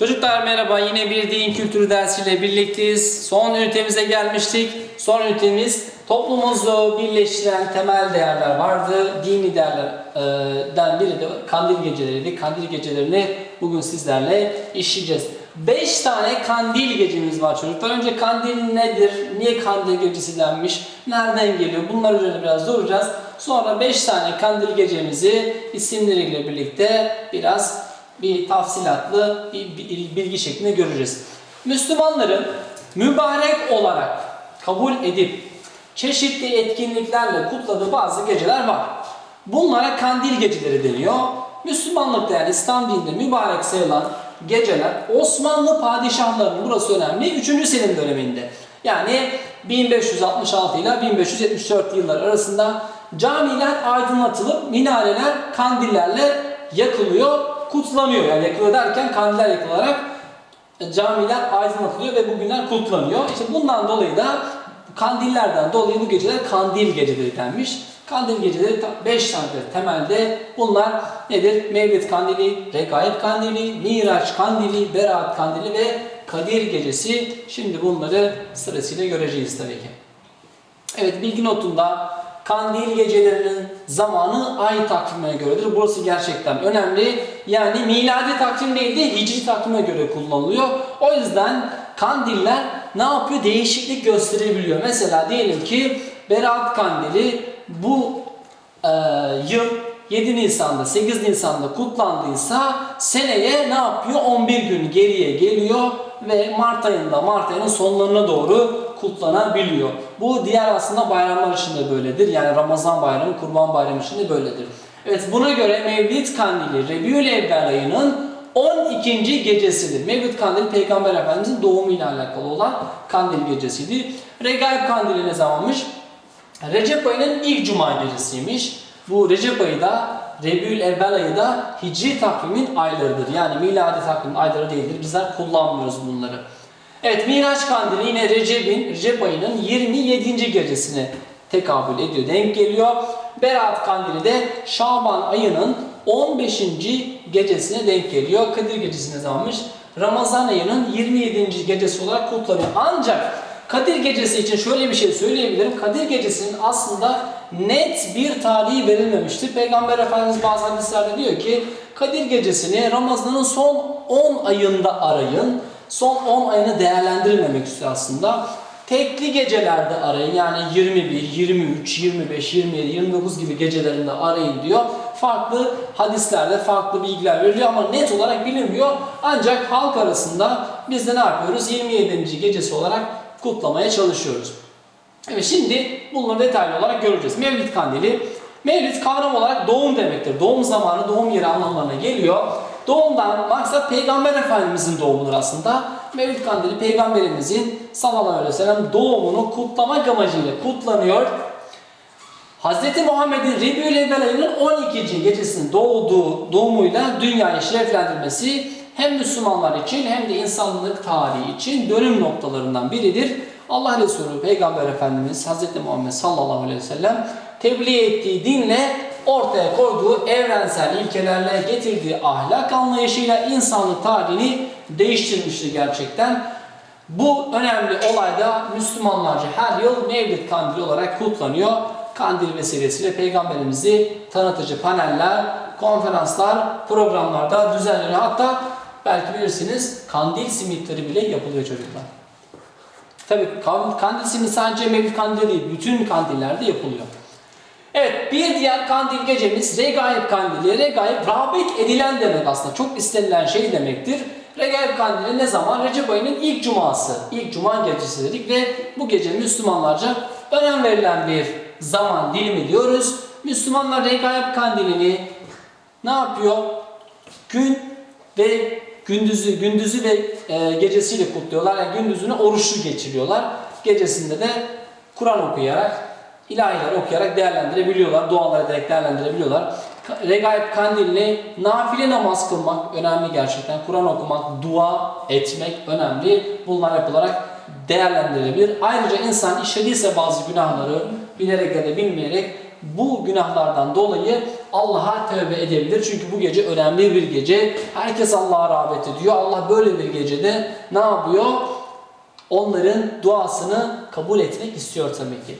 Çocuklar merhaba yine bir din kültürü dersiyle birlikteyiz. Son ünitemize gelmiştik. Son ünitemiz toplumumuzu birleştiren temel değerler vardı. Dini değerlerden biri de kandil geceleriydi. Kandil gecelerini bugün sizlerle işleyeceğiz. 5 tane kandil gecemiz var çocuklar. Önce kandil nedir? Niye kandil gecesi denmiş? Nereden geliyor? Bunlar üzerine biraz duracağız. Sonra 5 tane kandil gecemizi isimleriyle birlikte biraz bir tafsilatlı bir bilgi şeklinde göreceğiz. Müslümanların mübarek olarak kabul edip çeşitli etkinliklerle kutladığı bazı geceler var. Bunlara kandil geceleri deniyor. Müslümanlıkta yani İslam dininde mübarek sayılan geceler Osmanlı padişahlarının burası önemli 3. Selim döneminde. Yani 1566 ile 1574 yıllar arasında camiler aydınlatılıp minareler kandillerle yakılıyor, kutlanıyor. Yani yakılıyor derken kandiller yakılarak camiler aydınlatılıyor ve bugünler kutlanıyor. İşte bundan dolayı da kandillerden dolayı bu geceler kandil geceleri denmiş. Kandil geceleri 5 tanedir temelde. Bunlar nedir? Mevlid kandili, Regaib kandili, Miraç kandili, Berat kandili ve Kadir gecesi. Şimdi bunları sırasıyla göreceğiz tabii ki. Evet bilgi notunda kandil gecelerinin zamanı ay takvimine göredir. Burası gerçekten önemli. Yani miladi takvim değil de hicri takvime göre kullanılıyor. O yüzden kandiller ne yapıyor? Değişiklik gösterebiliyor. Mesela diyelim ki Berat kandili bu e, yıl 7 Nisan'da 8 Nisan'da kutlandıysa seneye ne yapıyor? 11 gün geriye geliyor ve Mart ayında Mart ayının sonlarına doğru kutlanabiliyor. Bu diğer aslında bayramlar için de böyledir. Yani Ramazan bayramı, Kurban bayramı için de böyledir. Evet buna göre Mevlid Kandili Rebiül Evvel ayının 12. gecesidir. Mevlid Kandili Peygamber Efendimizin doğumuyla alakalı olan kandil gecesiydi. Regaib Kandili ne zamanmış? Recep ayının ilk cuma gecesiymiş. Bu Recep ayı da Rebiül Evvel ayı da Hicri takvimin aylarıdır. Yani miladi takvimin ayları değildir. Bizler kullanmıyoruz bunları. Evet Miraç Kandili yine Recep'in, Recep ayının 27. gecesine tekabül ediyor, denk geliyor. Berat Kandili de Şaban ayının 15. gecesine denk geliyor. Kadir Gecesi ne zamanmış? Ramazan ayının 27. gecesi olarak kutlanıyor. Ancak Kadir Gecesi için şöyle bir şey söyleyebilirim. Kadir Gecesi'nin aslında net bir tarihi verilmemiştir. Peygamber Efendimiz bazı hadislerde diyor ki Kadir Gecesi'ni Ramazan'ın son 10 ayında arayın. Son 10 ayını değerlendirilmemek istiyor aslında. Tekli gecelerde arayın yani 21, 23, 25, 27, 29 gibi gecelerinde arayın diyor. Farklı hadislerde farklı bilgiler veriliyor ama net olarak bilinmiyor. Ancak halk arasında biz de ne yapıyoruz? 27. gecesi olarak kutlamaya çalışıyoruz. Evet şimdi bunları detaylı olarak göreceğiz. Mevlid kandili. Mevlid kavram olarak doğum demektir. Doğum zamanı, doğum yeri anlamlarına geliyor. Doğumdan maksat Peygamber Efendimizin doğumudur aslında. Mevlid kandili Peygamberimizin sallallahu aleyhi ve sellem doğumunu kutlamak amacıyla kutlanıyor. Hz. Muhammed'in Rebiül Evvel ayının 12. gecesinin doğduğu doğumuyla dünyayı şereflendirmesi hem Müslümanlar için hem de insanlık tarihi için dönüm noktalarından biridir. Allah Resulü Peygamber Efendimiz Hz. Muhammed sallallahu aleyhi ve sellem tebliğ ettiği dinle ortaya koyduğu evrensel ilkelerle getirdiği ahlak anlayışıyla insanlık tarihini değiştirmiştir gerçekten. Bu önemli olayda Müslümanlarca her yıl Mevlid Kandili olarak kutlanıyor. Kandil vesilesiyle Peygamberimizi tanıtıcı paneller, konferanslar, programlarda düzenleniyor. Hatta belki bilirsiniz kandil simitleri bile yapılıyor çocuklar. Tabii kandil simit sadece Mevlid Kandili değil, bütün kandillerde yapılıyor. Evet bir diğer kandil gecemiz Regaib Kandili. Regaib rağbet edilen demek aslında. Çok istenilen şey demektir. Regaib Kandili ne zaman? Recep ayının ilk cuması. İlk cuma gecesi dedik ve bu gece Müslümanlarca önem verilen bir zaman dilimi diyoruz. Müslümanlar Regaib Kandilini ne yapıyor? Gün ve gündüzü gündüzü ve e, gecesiyle kutluyorlar. Yani gündüzünü oruçlu geçiriyorlar. Gecesinde de Kur'an okuyarak ilahiler okuyarak değerlendirebiliyorlar. Dualar ederek değerlendirebiliyorlar. Regaib kandilini nafile namaz kılmak önemli gerçekten. Kur'an okumak, dua etmek önemli. Bunlar yapılarak değerlendirilebilir. Ayrıca insan işlediyse bazı günahları bilerek ya da bilmeyerek bu günahlardan dolayı Allah'a tövbe edebilir. Çünkü bu gece önemli bir gece. Herkes Allah'a rağbet ediyor. Allah böyle bir gecede ne yapıyor? Onların duasını kabul etmek istiyor tabii ki.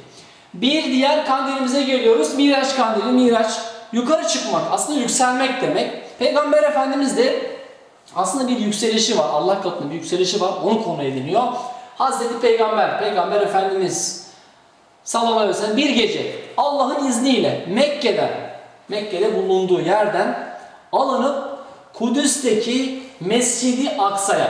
Bir diğer kandilimize geliyoruz. Miraç kandili. Miraç yukarı çıkmak, aslında yükselmek demek. Peygamber Efendimiz de aslında bir yükselişi var. Allah katında bir yükselişi var. Onu konu ediniyor. Hazreti Peygamber, Peygamber Efendimiz sallallahu aleyhi ve sellem bir gece Allah'ın izniyle Mekke'den, Mekke'de bulunduğu yerden alınıp Kudüs'teki Mescidi Aksa'ya,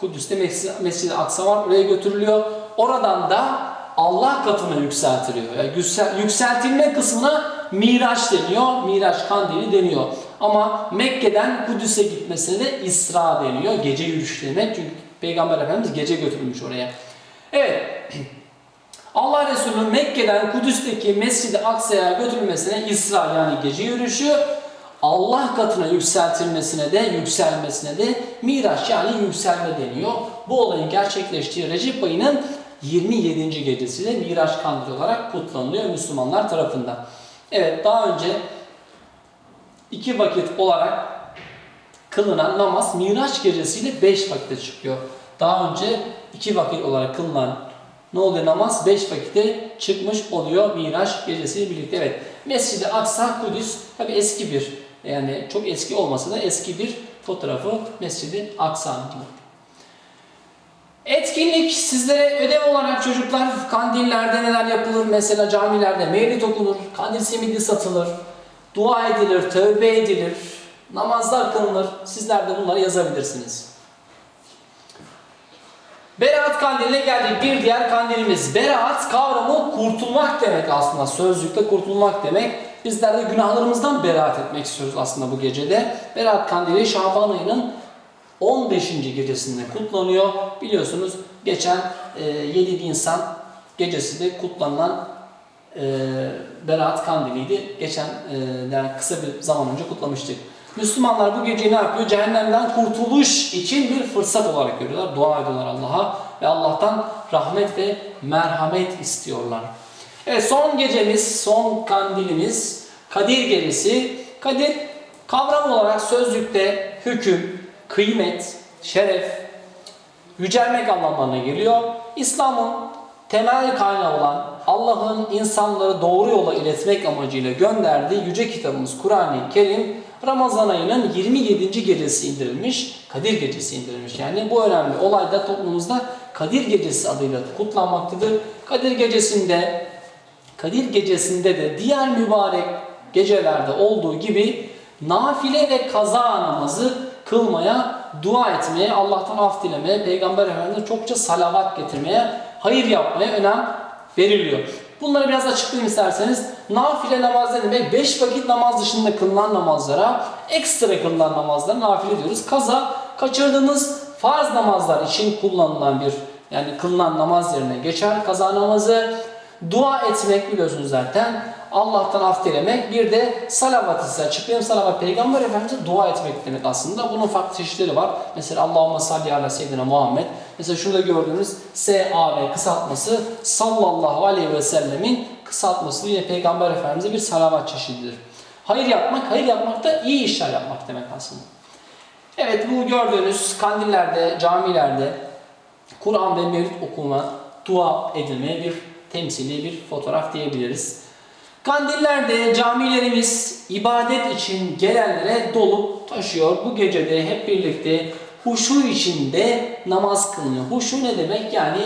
Kudüs'te Mes- Mescidi Aksa var, oraya götürülüyor. Oradan da Allah katına yükseltiliyor. Yani yüksel- yükseltilme kısmına Miraç deniyor, Miraç kandili deniyor. Ama Mekke'den Kudüs'e gitmesine de İsra deniyor, gece yürüyüş demek. Çünkü Peygamber Efendimiz gece götürülmüş oraya. Evet, Allah Resulü'nün Mekke'den Kudüs'teki Mescid-i Aksa'ya götürülmesine İsra yani gece yürüyüşü, Allah katına yükseltilmesine de yükselmesine de Miraç yani yükselme deniyor. Bu olayın gerçekleştiği Recep ayının 27. gecesi de Miraç kandili olarak kutlanılıyor Müslümanlar tarafından. Evet daha önce iki vakit olarak kılınan namaz Miraç gecesiyle 5 vakite çıkıyor. Daha önce iki vakit olarak kılınan ne oluyor namaz? 5 vakitte çıkmış oluyor Miraç gecesiyle birlikte. Evet. Mescid-i Aksa Kudüs tabi eski bir yani çok eski olmasa da eski bir fotoğrafı Mescid-i Aksa'nın. Etkinlik sizlere ödev olarak çocuklar kandillerde neler yapılır? Mesela camilerde mevlid okunur, kandil simidi satılır, dua edilir, tövbe edilir, namazlar kılınır. Sizler de bunları yazabilirsiniz. Beraat kandiline geldik. Bir diğer kandilimiz. Beraat kavramı kurtulmak demek aslında. Sözlükte kurtulmak demek. Bizler de günahlarımızdan beraat etmek istiyoruz aslında bu gecede. Beraat kandili Şaban ayının 15. gecesinde kutlanıyor. Biliyorsunuz geçen e, 7 Nisan gecesi de kutlanılan e, Berat Kandili'ydi. Geçen e, yani kısa bir zaman önce kutlamıştık. Müslümanlar bu geceyi ne yapıyor? Cehennemden kurtuluş için bir fırsat olarak görüyorlar. Dua ediyorlar Allah'a ve Allah'tan rahmet ve merhamet istiyorlar. Evet son gecemiz, son kandilimiz Kadir Gecesi. Kadir kavram olarak sözlükte hüküm, kıymet, şeref, yücelmek anlamlarına geliyor. İslam'ın temel kaynağı olan Allah'ın insanları doğru yola iletmek amacıyla gönderdiği yüce kitabımız Kur'an-ı Kerim Ramazan ayının 27. gecesi indirilmiş, Kadir Gecesi indirilmiş. Yani bu önemli olay da toplumumuzda Kadir Gecesi adıyla kutlanmaktadır. Kadir Gecesi'nde Kadir Gecesi'nde de diğer mübarek gecelerde olduğu gibi nafile ve kaza namazı kılmaya, dua etmeye, Allah'tan af dilemeye, Peygamber Efendimiz'e çokça salavat getirmeye, hayır yapmaya önem veriliyor. Bunları biraz açıklayayım isterseniz. Nafile namaz ne demek? 5 vakit namaz dışında kılınan namazlara, ekstra kılınan namazlara nafile diyoruz. Kaza, kaçırdığımız farz namazlar için kullanılan bir, yani kılınan namaz yerine geçer kaza namazı. Dua etmek biliyorsunuz zaten. Allah'tan af dilemek. Bir de salavat ise açıklayayım. Salavat Peygamber Efendimiz'e dua etmek demek aslında. Bunun farklı çeşitleri var. Mesela Allahümme salli ala seyyidina Muhammed. Mesela şurada gördüğünüz S-A-V kısaltması sallallahu aleyhi ve sellemin kısaltması yine Peygamber Efendimiz'e bir salavat çeşididir. Hayır yapmak, hayır yapmak da iyi işler yapmak demek aslında. Evet bu gördüğünüz kandillerde, camilerde Kur'an ve mevlid okuma, dua edilmeye bir temsili bir fotoğraf diyebiliriz. Kandillerde camilerimiz ibadet için gelenlere dolup taşıyor. Bu gecede hep birlikte huşu içinde namaz kılınıyor. Huşu ne demek? Yani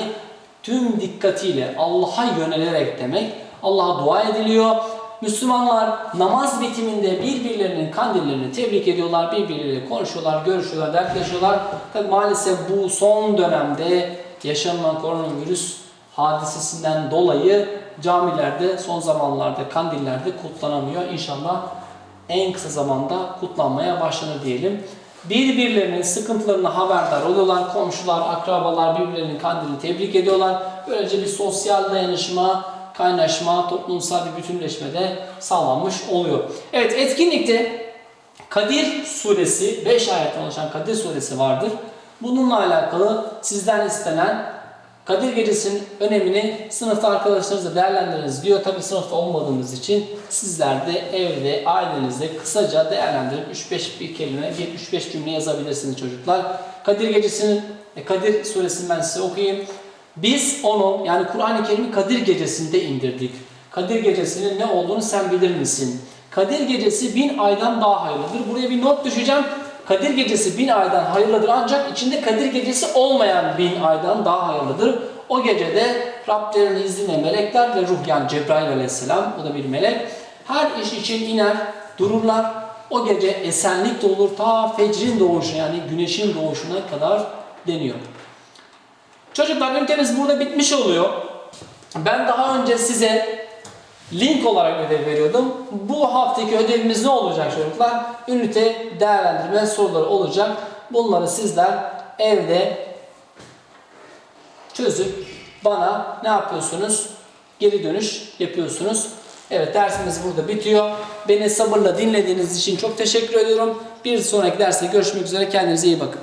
tüm dikkatiyle Allah'a yönelerek demek. Allah'a dua ediliyor. Müslümanlar namaz bitiminde birbirlerinin kandillerini tebrik ediyorlar, birbirleriyle konuşuyorlar, görüşüyorlar, dertleşiyorlar. Tabi maalesef bu son dönemde yaşanılan koronavirüs hadisesinden dolayı camilerde son zamanlarda kandillerde kutlanamıyor. İnşallah en kısa zamanda kutlanmaya başlanır diyelim. Birbirlerinin sıkıntılarına haberdar oluyorlar. Komşular, akrabalar birbirlerinin kandilini tebrik ediyorlar. Böylece bir sosyal dayanışma, kaynaşma, toplumsal bir bütünleşme de sağlanmış oluyor. Evet etkinlikte Kadir suresi, 5 ayetten oluşan Kadir suresi vardır. Bununla alakalı sizden istenen Kadir Gecesi'nin önemini sınıfta arkadaşlarınızla değerlendiriniz diyor. Tabi sınıfta olmadığımız için sizler de evde ailenizde kısaca değerlendirip 3-5 bir kelime, bir 3-5 cümle yazabilirsiniz çocuklar. Kadir Gecesi'nin, e, Kadir suresini ben size okuyayım. Biz onu yani Kur'an-ı Kerim'i Kadir Gecesi'nde indirdik. Kadir Gecesi'nin ne olduğunu sen bilir misin? Kadir Gecesi bin aydan daha hayırlıdır. Buraya bir not düşeceğim. Kadir Gecesi bin aydan hayırlıdır ancak içinde Kadir Gecesi olmayan bin aydan daha hayırlıdır. O gecede Rablerinin izniyle melekler ve ruh yani Cebrail aleyhisselam o da bir melek her iş için iner dururlar. O gece esenlik de olur ta fecrin doğuşu yani güneşin doğuşuna kadar deniyor. Çocuklar ünitemiz burada bitmiş oluyor. Ben daha önce size link olarak ödev veriyordum. Bu haftaki ödevimiz ne olacak çocuklar? Ünite değerlendirme soruları olacak. Bunları sizler evde çözüp bana ne yapıyorsunuz? Geri dönüş yapıyorsunuz. Evet dersimiz burada bitiyor. Beni sabırla dinlediğiniz için çok teşekkür ediyorum. Bir sonraki derste görüşmek üzere. Kendinize iyi bakın.